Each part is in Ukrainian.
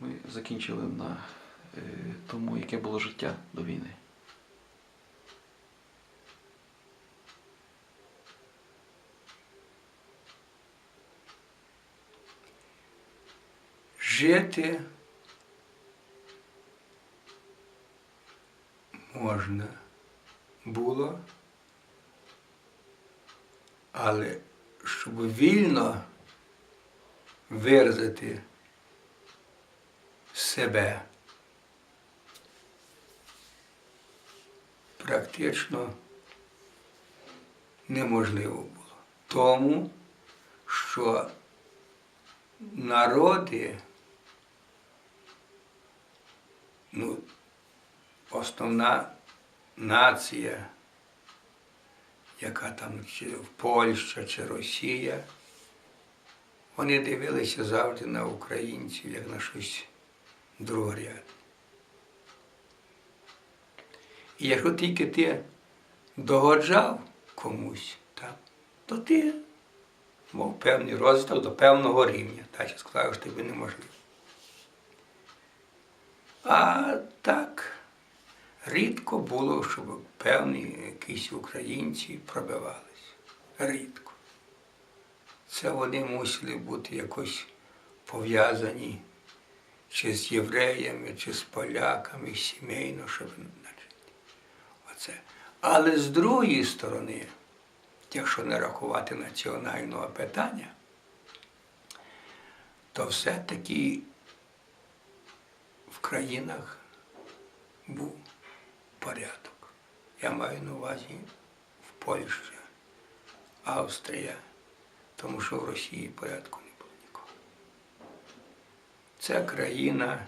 ми закінчили на е, тому, яке було життя до війни. Жити можна було, але щоб вільно виразити себе практично неможливо було. Тому що народи, ну, основна нація, яка там чи Польща чи Росія, вони дивилися завжди на українців, як на щось другорядне. І якщо тільки ти догоджав комусь, так, то ти мав певний розвиток до певного рівня. Далі сказав, що тобі неможливо. А так, рідко було, щоб певні якісь українці пробивались. Рідко. Це вони мусили бути якось пов'язані чи з євреями, чи з поляками, сімейно, щоб оце. Але з другої сторони, якщо не рахувати національного питання, то все-таки в країнах був порядок. Я маю на увазі в Польщі, Австрія, тому що в Росії порядку не було нікого. Ця країна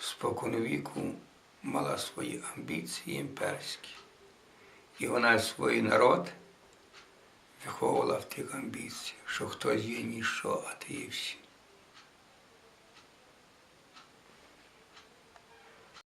споконвіку мала свої амбіції імперські, і вона свій народ виховувала в тих амбіціях, що хтось є ніщо, а ти є всі.